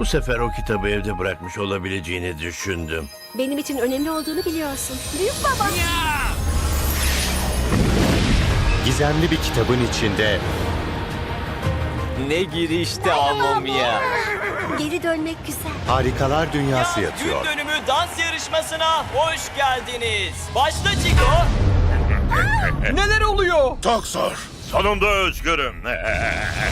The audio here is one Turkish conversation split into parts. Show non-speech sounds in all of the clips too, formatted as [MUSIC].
Bu sefer o kitabı evde bırakmış olabileceğini düşündüm. Benim için önemli olduğunu biliyorsun. Büyük baba. Gizemli bir kitabın içinde Ne girişti ya. Geri dönmek güzel. harikalar dünyası yatıyor. Gün dönümü dans yarışmasına hoş geldiniz. Başla Chico. Neler oluyor? Çok zor. Sonunda özgürüm.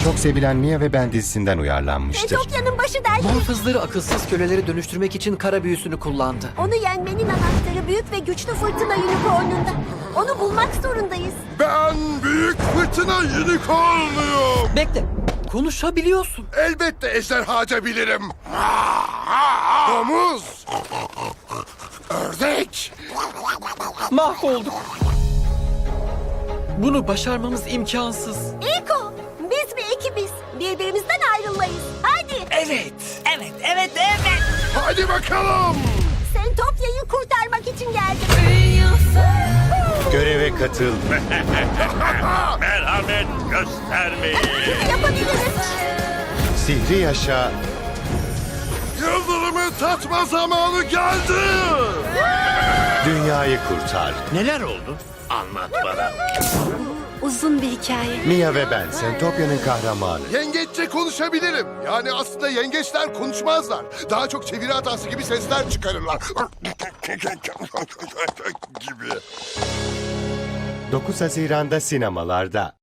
Çok sevilen Mia ve Ben dizisinden uyarlanmıştır. Etopya'nın başı derdi. Muhafızları akılsız köleleri dönüştürmek için kara büyüsünü kullandı. Onu yenmenin anahtarı büyük ve güçlü fırtına unicornunda. Onu bulmak zorundayız. Ben büyük fırtına unicornuyum. Bekle, konuşabiliyorsun. Elbette ejderhaca bilirim. Domuz. Ördek. Mahvolduk. Bunu başarmamız imkansız. İko, biz bir ekibiz. Birbirimizden Hadi bakalım. Sentopya'yı kurtarmak için geldim. Göreve katıl. [LAUGHS] Merhamet göstermeyin. Yapabiliriz. Sihri yaşa. Yıldırımı tatma zamanı geldi. Dünyayı kurtar. Neler oldu? Anlat bana. Uzun bir hikaye. Mia ve ben Sentopya'nın kahramanı. Yengeççe konuşabilirim. Yani aslında yengeçler konuşmazlar. Daha çok çeviri hatası gibi sesler çıkarırlar. [LAUGHS] gibi. 9 Haziran'da sinemalarda.